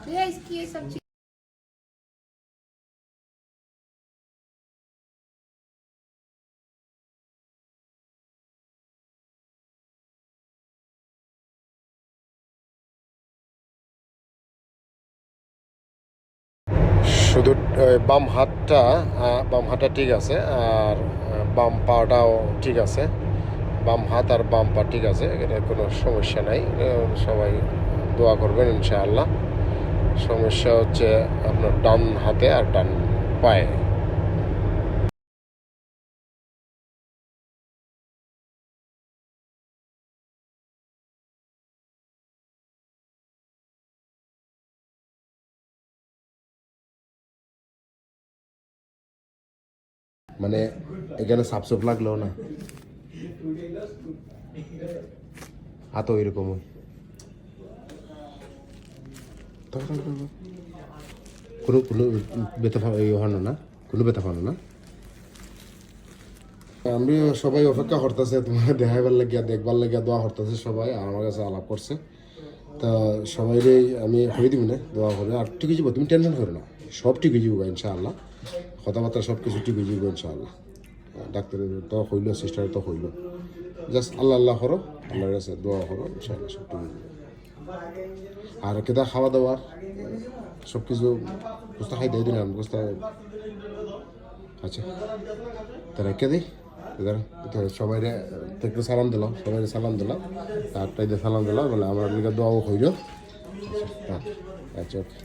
भैया इसकी ये सब चीज শুধু আহ, বাম হাতটা আহ, বাম হাতটা ঠিক আছে আর আহ, বাম পাটাও ঠিক আছে বাম হাত আর বাম পা ঠিক আছে এটা কোনো সমস্যা নাই। সবাই দোয়া করবেন ইনশাআল্লাহ। সমস্যা হচ্ছে আপনার ডান হাতে আর ডান পায়ে। মানে এখানে সাপসুপ লাগল না? হাতও এরকম কোনো কোনো ব্যথা না, কোনো ব্যথা পানো না। আমি সবাই অপেক্ষা করতেছে তোমার দেখাইবার লাগিয়া, দেখবার লাগিয়া দোয়া করতেছে সবাই আমার কাছে আলাপ করছে। তা সবাইরে আমি হয়ে দিব না দোয়া করে, আর ঠিক হয়ে যাব, তুমি টেনশন করো না, সব ঠিক হয়ে যাব ইনশাআল্লাহ। কথাবার্তা সব কিছু ঠিক হয়ে যাব ইনশাআল্লাহ। ডাক্তারের তো হইল, সিস্টারের তো হইল। জাস্ট আল্লাহ আল্লাহ করো আল্লাহর দোয়া করো ইনশাআল্লাহ সব আর কেদা খাওয়া দাওয়ার, সব কিছু বুঝতে খাই দিয়ে দিলাম বুঝতে আচ্ছা তারা কে দিই সবাই থেকে সালাম দিলাম সবাই সালাম দিলাম তারটাই সালাম দিলাম, বলে আমার দোয়াও হইল। আচ্ছা আচ্ছা ওকে।